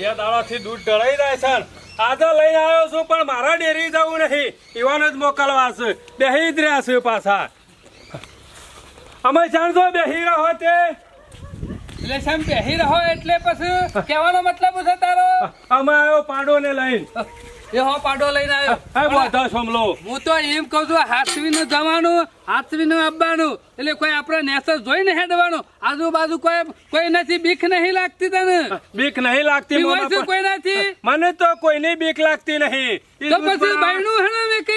બે દાડાથી દૂધ ઢળાઈ જાય છે. આજે લઈને આવ્યો છું પણ મારા ડેરી જવું નહીં ઈવાન જ મોકલવા છે. બેહી જ રહ્યા છે પાછા. અમે જાણતો બેહી રહ્યો તે. એટલે બેહી રહો એટલે પછી કહેવાનો મતલબ છે તારો? અમે આવ્યો પાડો ને લઈને. એ હો પાડો લઈને આવ્યો. બધા સમલો. હું તો એમ કહું છું હાથવીનું જવાનું હાથવીનું આવવાનું એટલે કોઈ આપણે નેસર જોઈને હેડવાનું. આજુબાજુ કોઈ કોઈ નથી બીક નહીં લાગતી તને? બીક નહીં લાગતી. કોઈ નથી? મને તો કોઈની બીક લાગતી નહીં. તો પછી બહેનું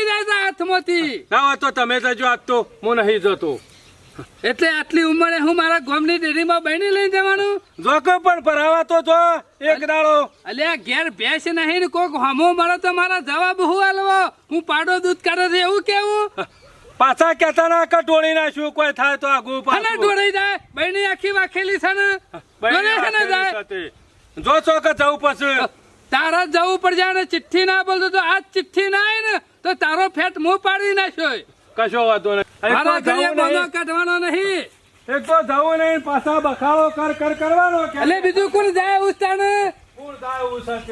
જાય હાથમાંથી. ના તો તમે જજો આજ તો હું નહીં જતો. એટલે આટલી ઉંમરે હું મારા ગોમની ડેરીમાં બહેની લઈ જવાનું? જોકો પણ ભરાવા તો જો એક દાડો. અલ્યા ઘેર ભેંસ નહીં ને કોક હમો મળે તો મારા જવાબ હું આલવો? હું પાડો દૂધ કાઢે છે એવું કેવું? પાછા કેતા ના કે ટોળી નાખ્યું કોઈ થાય તો આગુ અને પાછું. ઢોળાઈ જાય? બહેની આખી વાખેલી છે ને? બહેની છે ને જાય? જો છો કે જવું પછી તારા જવું જવું પડશે ને ચિઠ્ઠી ના બોલતો તો આ ચિઠ્ઠી ના આવે ને તો તારો ફેટ મું પાડી નાખ્યો કશો વાંધો નહીં. કાઢવાનો નહીં. એક તો જવું નહીં પાછા બખાડો કર કર કરવાનો એટલે બીજું કોણ જાય ઉસ્તાને?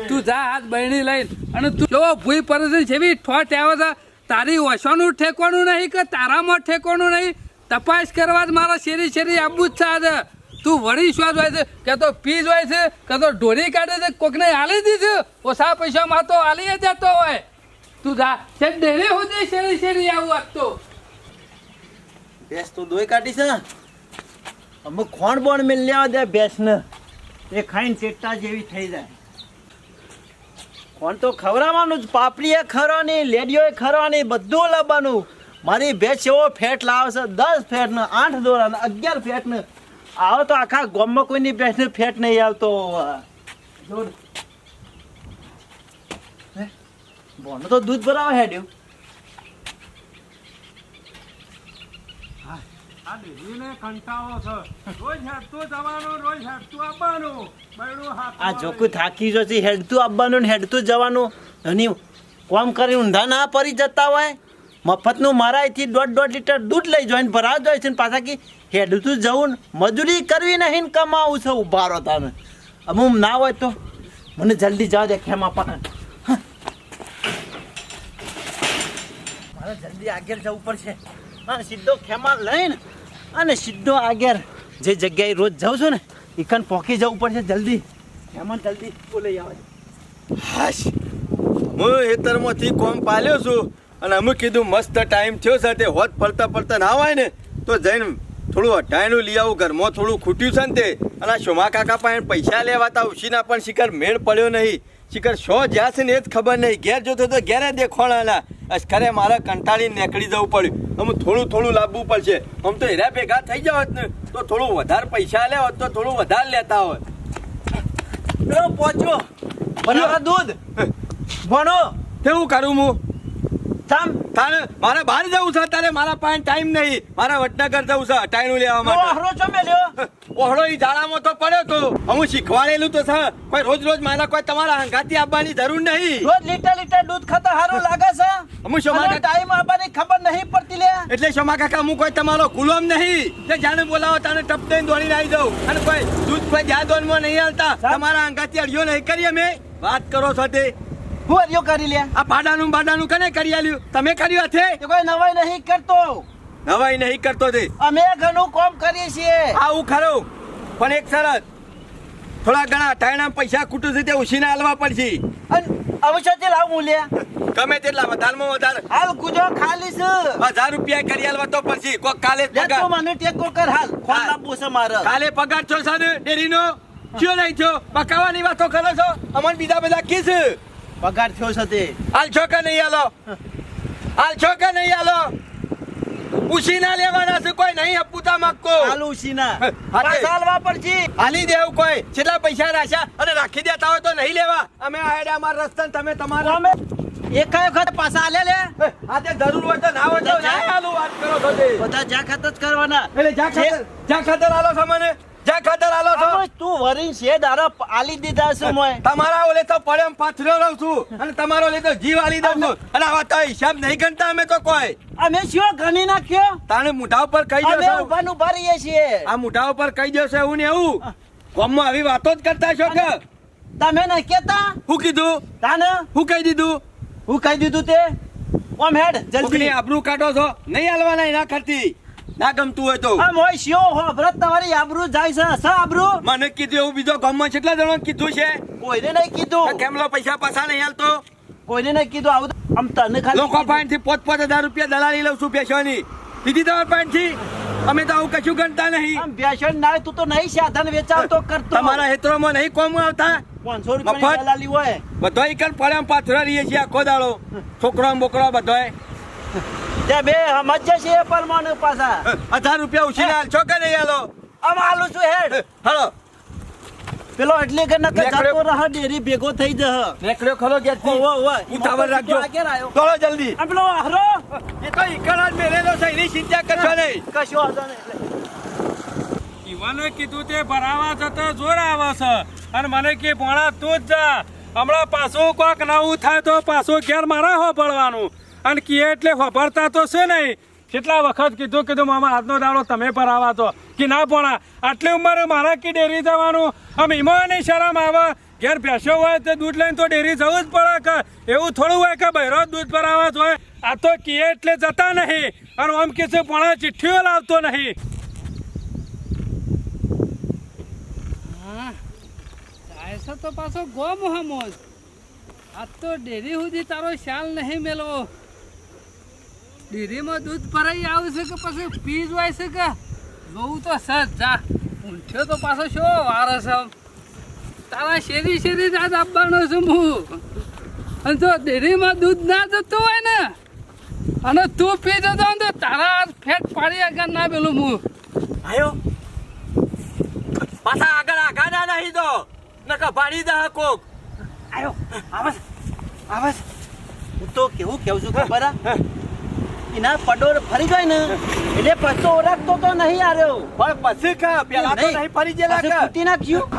તું જા હાથ બહેણી લઈને. અને તું જો ભૂઈ પરિસ્થિતિ જેવી ઠોટ આવે છે તારી ઓછાનું ઠેકવાનું નહીં કે તારામાં ઠેકવાનું નહીં? તપાસ કરવા જ મારા શેરી શેરી આવવું જ છે તું વળી શ્વાસ હોય છે કે તો પીજ હોય છે કે તો ઢોરી કાઢે છે કોકને હાલી દીધું ઓછા પૈસામાં તો હાલી જતો હોય. તું જા. છે ડેરી સુધી શેરી શેરી આવું આજ તો. ભેંસ તો દોઈ કાઢી છે અમુક ખોણ બોણ મિલ લેવા દે ભેંસ ને એ ખાઈને ચેટા જેવી થઈ જાય. કોણ તો ખવડાવવાનું જ. પાપડીએ ખરવાની લેડીઓએ ખરવાની બધું લાવવાનું. મારી ભેંસ એવો ફેટ લાવે છે દસ ફેટ ને આઠ દોરા ને અગિયાર ફેટ ને આવો તો આખા ગામમાં કોઈની ભેંસને ફેટ નહીં આવતો. જો ને. હે? બોનો તો દૂધ ભરાવા હેડ્યો. આ ડેરીને કંટાળો છે. રોજ હેડતું જવાનું રોજ હેડતું આવવાનું બૈડું આ જોકું થાકી જો છે હેડતું આવવાનું ને હેડતું જવાનું. અને કોમ કરી ઊંધા ના પડી જતા હોય. મફતનું મારાયથી દોઢ દોઢ લીટર દૂધ લઈ જોઈને ભરાવ જાય છે ને પાછા કે હેડતું જવું ને મજૂરી કરવી નહીં કમાવું છે ઉભારો તમે અમુક ના હોય તો. મને જલ્દી જવા દે ખેમા પણ જલ્દી આગળ જવું પડશે. અને સીધો ખેમા લઈને અને સીધો આગળ જે જગ્યાએ રોજ જાઉં છું ને ઇકન પોકી જવું પડશે જલ્દી. ખેમા જલ્દી બોલે આવે હાશ. હું હેતરમાંથી કોમ પાલ્યો છું અને અમે કીધું મસ્ત ટાઈમ થયો તે હોત પડતા પડતા ના હોય ને, તો જઈને થોડું અઢાયણું લઈ આવું, ઘરમાં થોડું ખૂટ્યું છે ને તે. અને શોમા કાકા પાસે પૈસા લેવા તા ઉશીના પણ શિખર મેળ પડ્યો નહીં. શિકાર શો જ્યાં છે ને એ જ ખબર નહીં. ઘેર જોતો તો ઘેરે દેખોણાના અસ્કરે મારે કંટાળીને નીકળી જવું પડ્યું. અમે થોડું થોડું લાવવું પડશે. આમ તો હેરા ભેગા થઈ જાવ ને. તો થોડું વધારે પૈસા લે હોત તો થોડું વધારે લેતા હોય પેલો પહોંચો આ દૂધ. ભણો. કેવું કરું હું? તમ તારે મારે બહાર જવું છે તારે મારા પાસે ટાઈમ નહીં. મારા વડનગર જવું છે ટાઈમ લેવા માટે. હરો છો મેલ્યો? ઓહળો ઈ ઝાડામાં તો પડ્યો તો. હું શીખવાડેલું તો સર કોઈ રોજ રોજ મારા કોઈ તમારા હંગાતી આપવાની જરૂર નહીં. રોજ લીટર લીટર દૂધ ખાતા સારું લાગે છે. હું શોમા કાકા- ટાઈમ આપવાની ખબર નહીં પડતી લે. એટલે શોમા કાકા હું કોઈ તમારો ગુલામ નહીં. જે જાણે બોલાવો તાને ટપ દઈને દોડીને આવી જાઉં. અને કોઈ દૂધ કોઈ જ્યાં દોનમાં નહીં હાલતા. તમારા હંગાતી અડિયો નહીં કરીએ અમે. વાત કરો સાથે. તે હું અડિયો કરી લે. આ ભાડાનું ભાડાનું કને કરી આલ્યું? તમે કર્યું હથે? કોઈ નવાઈ નહીં કરતો. નવાઈ નહીં કરતો તે. અમે ઘણું કામ કરીએ છીએ. આવું ખરું પણ એક શરત. થોડા ઘણા ટાયણા પૈસા ખૂટું છે તે ઉછીને હાલવા પડશે. હવે અવશ્ય લાવ લે? ગમે તેટલા વધારમાં વધારે. હાલ કુજો ખાલી છે. હજાર રૂપિયા કરી હાલવા તો પડશે. કોક કાલે પગાર. મને ટેકો કર હાલ. હા. લાવવું છે મારે. કાલે પગાર છો સાને ડેરીનો? કયો નહીં થયો પકાવાની વાતો કરો છો? અમને બીજા બધા કીસ પગાર થયો છે તે. હાલ છો કે નહીં હાલો? હાલ છો કે નહીં હાલો? ઉછીના લેવાના છે કોઈ નહીં અપુતા માંગકો હાલ ઉસીના હાલવા પડશે હાલી દેવ કોઈ. કેટલા પૈસા રાખ્યા અને રાખી દેતા હોય તો નહીં લેવા. અમે આયડા અમાર રસ્તા તમે તમારા અમે એકાય વખત પાછા આલે લે. આ તે જરૂર હોય તો ના હોય તો ના હાલું વાત કરો છો બધા જ્યાં ખાતર જ કરવાના. એટલે જા ખાતર જા ખાતર હાલો છો મને જા ખાતર હાલો છો. તું વરીન છે દારા આલી દીધા છે મોય તમારા ઓલે તો પડેમ પાથર્યો રહું છું અને તમારો ઓલે તો જીવ આલી દઉં છું. અને આવા તો હિસાબ નહીં ગણતા અમે તો કોઈ. અમે શું ગણી નાખ્યો? તાણે મુઠા ઉપર કહી અમે દેશો ઊભા ને ઊભા છીએ. આ મુઠા ઉપર કહી એવું ને એવું. કોમમાં આવી વાતો જ કરતા છો કે? તમે ને કેતા હું કીધું? તાને હું કહી દીધું? હું કહી દીધું તે? ઓમ હેડ જલ્દી. આબરૂ કાઢો છો. નહીં હાલવાના એના ખર્ચી ના ગમતું હોય તો. આ મોય શિયો હો વ્રત તમારી આબરૂ જાય છે. સ આબરૂ? મને કીધું એવું બીજો ગામમાં કેટલા જણો કીધું છે? કોઈને નહીં કીધું. કેમલો પૈસા પાછા નહીં હાલતો કોઈને નહીં કીધું. આવું આમ તને ખાલી લોકો પાસેથી પોત પોત હજાર રૂપિયા દલાલી લઉં છું બેસવાની દીધી તમારા પાસેથી? અમે તો આવું કશું ગણતા નહીં. આમ બેસણ ના તું તો નહીં સાધન વેચાવતો કરતો. તમારા હેતરોમાં નહીં કોમ આવતા? પાંચસો રૂપિયા દલાલી હોય. બધો એકલ પડે પાથરા રહીએ છીએ આખો દાડો. છોકરો બોકરો બધોય. તે બે સમજે છે એ પરમાણુ પાછા. હજાર રૂપિયા ઉછીને હાલ છો કે નહીં હાલો આમ આલું છું હેડ. હાલો. પેલો એટલે કે નકર નીકળ્યો. જતો ડેરી ભેગો થઈ જહ ઓ, ઓ. ઉતાવળ રાખજો. આગળ જલ્દી. આ પેલો હરો એ તો ઈકડા મેલેલો છે એની ચિંતા કરશો નહીં. કશો વાંધો નહીં ઈવાને કીધું તે ભરાવા જતા જોર આવે છે. અને મને કે ભણા તું જ જા. હમણાં પાછું કોક નવું થાય તો પાછું ઘેર મારા હો હોભળવાનું અને કીએ એટલે વાપરતા તો છે નહીં. કેટલા વખત કીધું કીધું, મામા, આજનો દાડો તમે ભરાવા તો કે ના પોણા, આટલી ઉંમરે મારા કી ડેરી જવાનું? આમ એમાં શરમ આવે. ઘેર ભેંસો હોય તો દૂધ લઈને તો ડેરી જવું જ પડે કે? એવું થોડું હોય કે બહેરો દૂધ ભરાવા જ હોય? આ તો કીએ એટલે જતા નહીં. અને આમ કે છે, પોણા ચિઠ્ઠીઓ લાવતો નહીં. તો પાછો ગોમ મોહમ્મદ આ તો ડેરી સુધી તારો શાલ નહીં મેળવો ડેરીમાં દૂધ ભરાઈ આવશે કે પછી પી જાય છે કે? જોવું તો સજ જા ઊંઠ્યો તો પાછો શો વારો છે તારા શેરી શેરી જ આપવાનો છું હું. અને જો ડેરીમાં દૂધ ના જતું હોય ને અને તું પી જતો તો તારા ફેટ પાડી આગળ ના પેલું હું. આયો. પાછા આગળ આઘાડા નહીં તો નકા પાડી દે કોક. આયો. આવાજ. આવાજ. હું તો કેવું કેવું છું ખબર હે? એના પડોર ફરી જાય ને એટલે પછી ઓળખતો તો નહીં આર્યો પણ પછી કા પેલા તો નહીં ફરી જેલા કે કૂટી નાખ્યું.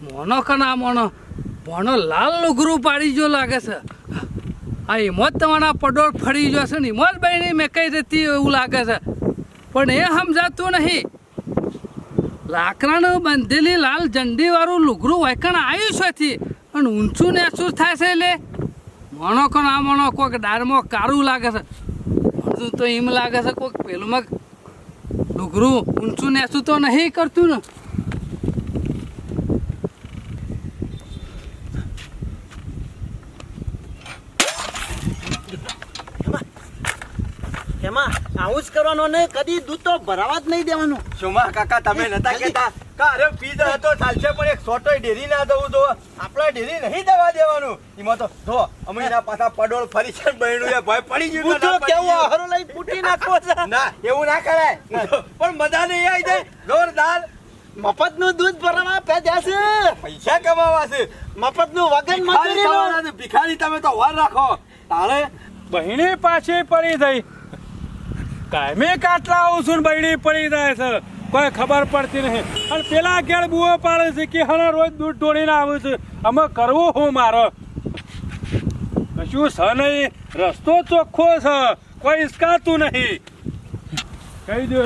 મોનો કના મોનો? મોનો લાલ લુગરું પાડી જો લાગે છે. આ હિંમત તમારા પડોળ ફરી ગયો છે ને હિંમત બહેની મેં કઈ રહેતી એવું લાગે છે? પણ એ સમજાતું નહીં. લાકડાનું બંધેલી લાલ ઝંડીવાળું લુગરું વાયકણ આવ્યું છે અને ઊંચું ને શું થાય છે એટલે મોણો કોણ આ મોણો કોઈક ડાળમાં કાળું લાગે છે. બધું તો એમ લાગે છે કોઈક પેલું લુગરું ઊંચું ને તો નહીં કરતું ને એમાં આવું જ કરવાનું ને કદી દૂધ તો ભરાવા જ નહીં દેવાનું. સુમા કાકા તમે નતા કેતા કા અરે પી દે ચાલશે પણ એક સોટો ડેરી ના દઉં તો આપણા ડેરી નહીં દવા દેવાનું. એમાં તો જો અમે એના પાછા પડોળ ફરી છે બહેણું એ ભય પડી ગયું તો કેવું આહરો લઈ ફૂટી નાખો ના એવું ના કરાય. પણ મજા નહીં આવી જાય. જોરદાર. મફતનું દૂધ ભરાવા પેદ્યા છે. પૈસા કમાવા છે. મફતનું વગન ભિખારી મજૂરી ભિખારી તમે તો વાર રાખો. તારે બહેણી પાછી પડી થઈ. કાયમે કાટલા આવું છું ને પડી જાય છે. કોઈ ખબર પડતી નહીં. અને પેલા ઘેર બુઓ પાડે છે કે હણે રોજ દૂધ ઢોળીને આવું છે. અમે કરવું હું મારો? કશું છે નહીં. રસ્તો ચોખ્ખો છે. કોઈ ઇસકાતું નહીં. કહી દો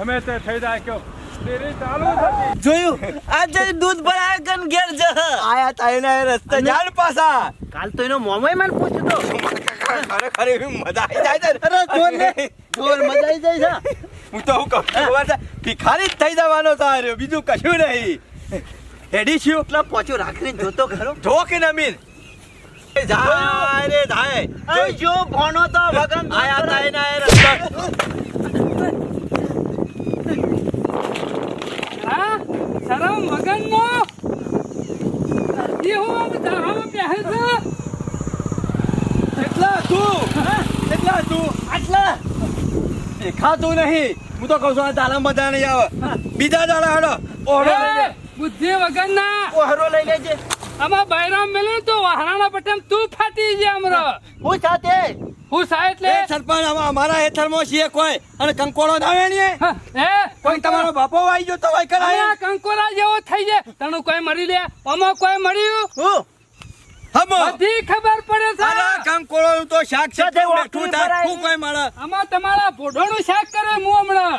અમે તે થઈ જાય કયો જોયું? આજે દૂધ ભરાય ગન ઘેર જ આયા તાઈના રસ્તે જાણ પાછા. કાલ તો એનો મોમોય મને પૂછ્યો તો. ખરેખર એવી મજા આવી જાય અરે જોર ને જોર મજા આવી જાય છે. હું તો હું કહું ખબર છે ભિખારી જ થઈ જવાનો તારે બીજું કશું નહીં. હેડી છું એટલા પોચો રાખીને જોતો ખરો? જો કે નમીન. જાય રે જાય અરે જો ભણો તો વગન આયા ભરાય. તાઈના એ રસ્તે. હા શરમ વગરનો? એ હું ધારામાં બેસે છે? કેટલા તું? કેટલા તું? દેખાતું નહીં. હું તો કહું છું આ દાડા મજા નહીં આવે. બીજા દાડા હાડો. ઓહડો બુદ્ધિ વગર ના ઓહરો લઈ લેજે. આમાં બૈરામ મેલે તો વાહરાના પટેમ તું ફાટી જાય અમરો. હું સાથે હું સા એટલે? સરપંચ અમારા હેઠળમાં છીએ કોઈ. અને કંકોડો આવે ને એ કોઈ તમારો બાપો આવી ગયો તો કરાય? કંકોરા જેવો થઈ જાય. તને કોઈ મરી લે? અમો કોઈ મળ્યું? હું? હમો. બધી ખબર પડે અરે છે તો શાક છે સાથે બેઠું થાય ભરાય. કોઈ મળે આમાં તમારા ભોઢોનું શાક કરે હું હમણાં.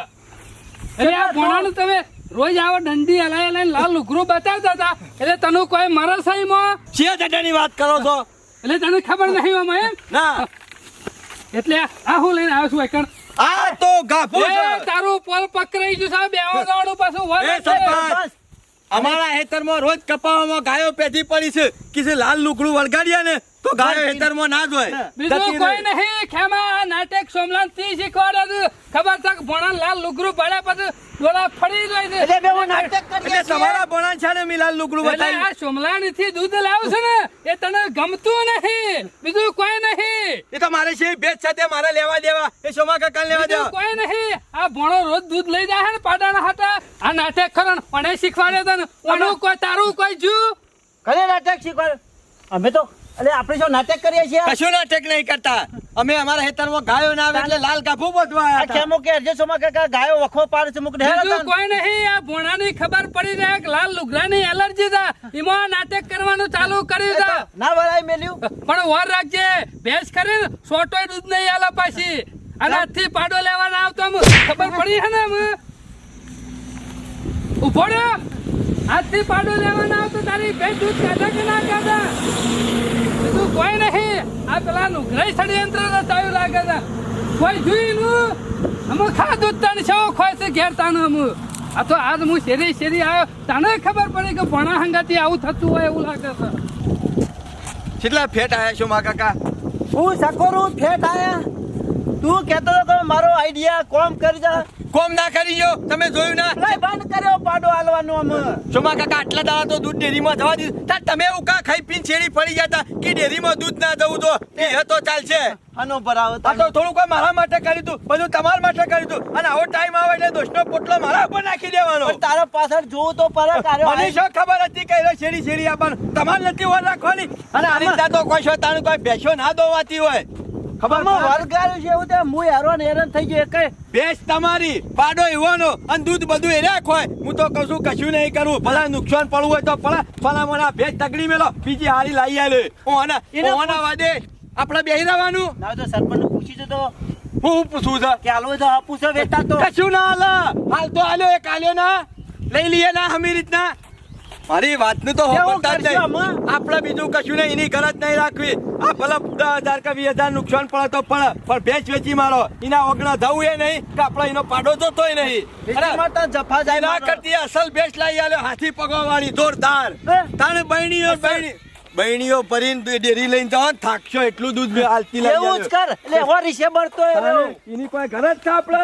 એટલે આ ભોણાનું તમે રોજ આવા દંડી હલાય હલાય લાલ લુગરું બતાવતા હતા. એટલે તને કોઈ મરસમાં શિયા દાદાની વાત કરો છો? એટલે તને ખબર નહીં આમાં એમ? ના. એટલે આ હું લઈને આવ્યો છું એકણ. આ તો ગાભો તારું પોલ પકડાઈ ગયું સાહેબ બેવા પાછું છે. અમારા હેતરમાં રોજ કપાવામાં ગાયો પેધી પડી છે. કિસે લાલ લુકડું વળગાડ્યા ને તો ગાયો હેતરમાં ના જ હોય. બીજું કોઈ. નહીં ખેમા નાટક સોમલાનથી શીખવાડે ખબર છે ભણા લાલ લુગરું પડ્યા પછી ડોળા ફરી જાય છે. એટલે બેવો નાટક કરીએ તમારા ભણા છે ને મેં લાલ લુગડું બતાવી આ સોમલાનથી દૂધ લાવ છે ને એ તને ગમતું નહીં. બીજું કોઈ નહીં. એ તો મારે છે ભેજ સાથે મારે લેવા દેવા. એ સોમા કાકા લેવા દેવા. કોઈ નહીં. આ ભણો રોજ દૂધ લઈ જાય ને પાડાના હાટા. આ નાટક ખરણ પણ શીખવાડે તને ઓનું કોઈ તારું કોઈ જુ કરે નાટક શીખવાડ અમે તો એટલે આપણે શું નાટક કરીએ છીએ. કશું નાટક નહીં કરતા. અમે અમારા હેતરમાં ગાયો ના આવે એટલે લાલ ગાભું બધવા. ખેમો કે અરજેસોમાં કાકા ગાયો વખો પાડે છે મુક ઢેર બીજું કોઈ નહીં આ ભોણાની ખબર પડી રહ્યા કે લાલ લુગડાની એલર્જી છે. એમાં નાટક કરવાનું ચાલુ કર્યું છે. ના ભરાય મેલ્યું. પણ વાર રાખજે ભેંસ કરી સોટોય દૂધ નહીં આલા પાછી. અને આજથી પાડો લેવાના આવતો આમ. ખબર પડી હે ને ઊભો રહ્યો. આજથી પાડો લેવાના આવતો તારી ભેંસ દૂધ કાઢા કે ના કાઢા? બીજું કોઈ નહીં. આ પેલા નુઘરાઈ ષડયંત્ર રચાયું લાગે છે. કોઈ જોઈનું અમે ખાધું તને છો ખોય છે ઘેર તાનું અમુ આ તો આજ હું શેરી શેરી આવ્યો તને ખબર પડી કે ભણા હંગાથી આવું થતું હોય એવું લાગે છે. કેટલા ફેટ આવ્યા છો મા કાકા? હું સકોરું ફેટ આવ્યા તું કહેતો હતો મારો આઈડિયા કોમ કરી જા. કોમ ના કરી ગયો? તમે જોયું ના? લઈ બંધ કર્યો પાડો હાલવાનો અમે. સોમા કાકા આટલા દાડા તો દૂધ ડેરીમાં જવા દીધું? તા તમે કા ખાઈ પીને છેડી પડી ગયા કે ડેરીમાં દૂધ ના જવું તો? એ તો ચાલશે. આનો ભરાવો આ તો થોડું કોઈ મારા માટે કર્યું તું બધું તમારા માટે કર્યું તું. અને આવો ટાઈમ આવે એટલે દોસ્તો પોટલો મારા ઉપર નાખી દેવાનો. તારો તારા પાછળ જોવું તો પર કાર્યો મને શું ખબર હતી કે છેડી છેડી આપવાનું? તમારે નથી ઓર રાખવાની? અને આ રીતે તો કોઈ શોતાનું કોઈ ભેસો ના દોવાતી હોય. ખબર પડે? છે એવું તે હું હેરાન હેરાન થઈ ગયો ભેંસ તમારી પાડો એવાનો અને દૂધ બધું એ રાખ હોય. હું તો કશું કશું નહીં કરવું ભલા નુકસાન પડવું હોય તો પડે ભલા મને ભેંસ તગડી મેલો બીજી હારી લાવી આલે. ઓના ઓના વાદે આપણે બેહી રહેવાનું. ના તો સરપંચ પૂછી જતો. હું પૂછું છે? કે હાલો તો પૂછો વેતા તો. કશું ના હાલે. હાલ તો હાલ્યો એક હાલ્યો ના. લઈ લઈએ ના હમી રીતના. મારી વાતનું તો જ નહીં આપણે બીજું કશું નહીં એની ગરજ નહીં રાખવી. આ ભલે દસ હજાર કે વીસ હજાર નુકસાન પડે તો પડે પણ ભેંસ વેચી મારો. એના ઓગણા થવું એ નહીં કે આપણે એનો પાડો જોતોય નહીં. વેચીમાં જફા જાય ના કરતી અસલ ભેંસ લાવી આવ્યો હાથી પગવા વાળી જોરદાર? તાણે બહેણીઓ બહેણી બહેણીઓ ભરીને ડેરી લઈને જાઓ થાકશો એટલું દૂધ હાલતી લઈ એવું જ કર. એટલે હોરી છે મળતો એની કોઈ ગરજ છે આપણે?